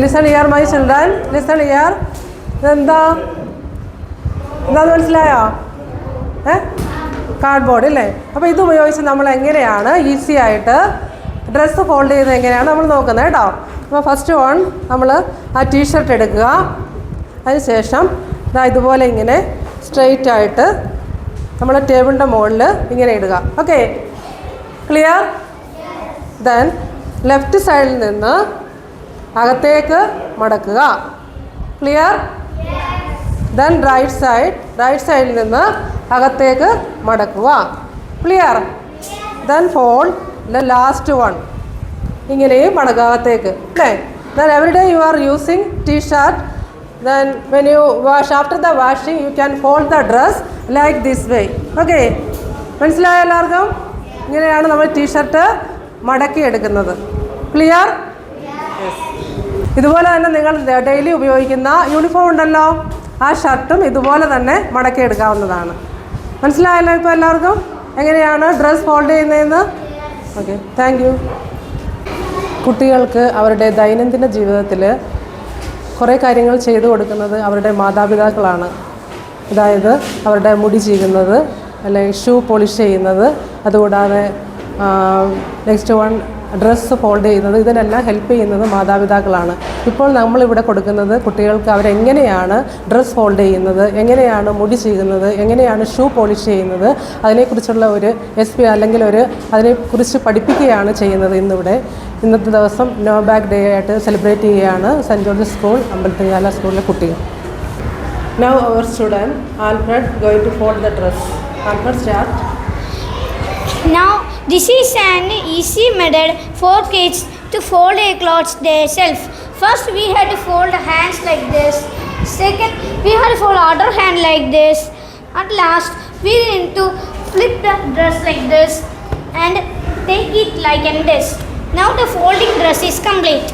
Listen here my children listen here ഇതെന്താ? എന്താന്ന് മനസ്സിലായോ? ഏ? കാർഡ്ബോർഡ് അല്ലേ അപ്പോൾ ഇത് ഉപയോഗിച്ച് നമ്മൾ എങ്ങനെയാണ് ഈസി ആയിട്ട് ഡ്രസ്സ് ഫോൾഡ് ചെയ്യുന്നത് എങ്ങനെയാണ് നമ്മൾ നോക്കുന്നത് കേട്ടോ. അപ്പോൾ ഫസ്റ്റ് വൺ നമ്മൾ ആ ടീഷർട്ട് എടുക്കുക. അതിനുശേഷം ഇതാ ഇതുപോലെ ഇങ്ങനെ സ്ട്രെയിറ്റ് ആയിട്ട് നമ്മൾ ടേബിളിന്റെ മുകളിൽ ഇങ്ങനെ ഇടുക. ഓക്കെ ക്ലിയർ ദെൻ ലെഫ്റ്റ് സൈഡിൽ നിന്ന് അകത്തേക്ക് മടക്കുക. Clear then right side right സൈഡിൽ നിന്ന് അകത്തേക്ക് മടക്കുക. Clear then fold the last one ഇങ്ങനെയും മടക്കുക അകത്തേക്ക്. അല്ലേ? Then every day you are using T shirt then when you wash after the washing you can fold the dress like this way okay മനസ്സിലായ എല്ലാവർക്കും? ഇങ്ങനെയാണ് നമ്മൾ ടീഷർട്ട് മടക്കി എടുക്കുന്നത് ക്ലിയർ ഇതുപോലെ തന്നെ നിങ്ങൾ ഡെയിലി ഉപയോഗിക്കുന്ന യൂണിഫോം ഉണ്ടല്ലോ. ആ ഷർട്ടും ഇതുപോലെ തന്നെ മടക്കി എടുക്കാവുന്നതാണ്. മനസ്സിലായല്ലോ ഇപ്പോൾ എല്ലാവർക്കും? എങ്ങനെയാണ് ഡ്രസ്സ് ഫോൾഡ് ചെയ്യുന്നതെന്ന്? ഓക്കെ താങ്ക് കുട്ടികൾക്ക് അവരുടെ ദൈനംദിന ജീവിതത്തിൽ കുറേ കാര്യങ്ങൾ ചെയ്തു കൊടുക്കുന്നത് അവരുടെ മാതാപിതാക്കളാണ്. അതായത് അവരുടെ മുടി ചീകുന്നത് അല്ലെങ്കിൽ ഷൂ പോളിഷ് ചെയ്യുന്നത് അതുകൂടാതെ നെക്സ്റ്റ് വൺ ഡ്രസ്സ് ഫോൾഡ് ചെയ്യുന്നത് ഇതിനെല്ലാം ഹെൽപ്പ് ചെയ്യുന്നത് മാതാപിതാക്കളാണ്. ഇപ്പോൾ നമ്മളിവിടെ കൊടുക്കുന്നത് കുട്ടികൾക്ക് അവരെങ്ങനെയാണ് ഡ്രസ്സ് ഫോൾഡ് ചെയ്യുന്നത് എങ്ങനെയാണ് മുടി ചെയ്യുന്നത് എങ്ങനെയാണ് ഷൂ പോളിഷ് ചെയ്യുന്നത് അതിനെക്കുറിച്ചുള്ള ഒരു എസ് പി അല്ലെങ്കിൽ ഒരു അതിനെക്കുറിച്ച് പഠിപ്പിക്കുകയാണ് ചെയ്യുന്നത് ഇന്നിവിടെ. ഇന്നത്തെ ദിവസം നോ ബാക്ക് ഡേ ആയിട്ട് സെലിബ്രേറ്റ് ചെയ്യുകയാണ് സെന്റ് ജോർജ് സ്കൂൾ അമ്പലത്തിങ്ങാല സ്കൂളിലെ കുട്ടികൾ now our student Alfred going to fold the dress Alfred start This is an easy method for kids to fold a clothes themselves. First, we had to fold hands like this. Second, we had to fold other hand like this. At last, we need to flip the dress like this and take it like this. Now the folding dress is complete.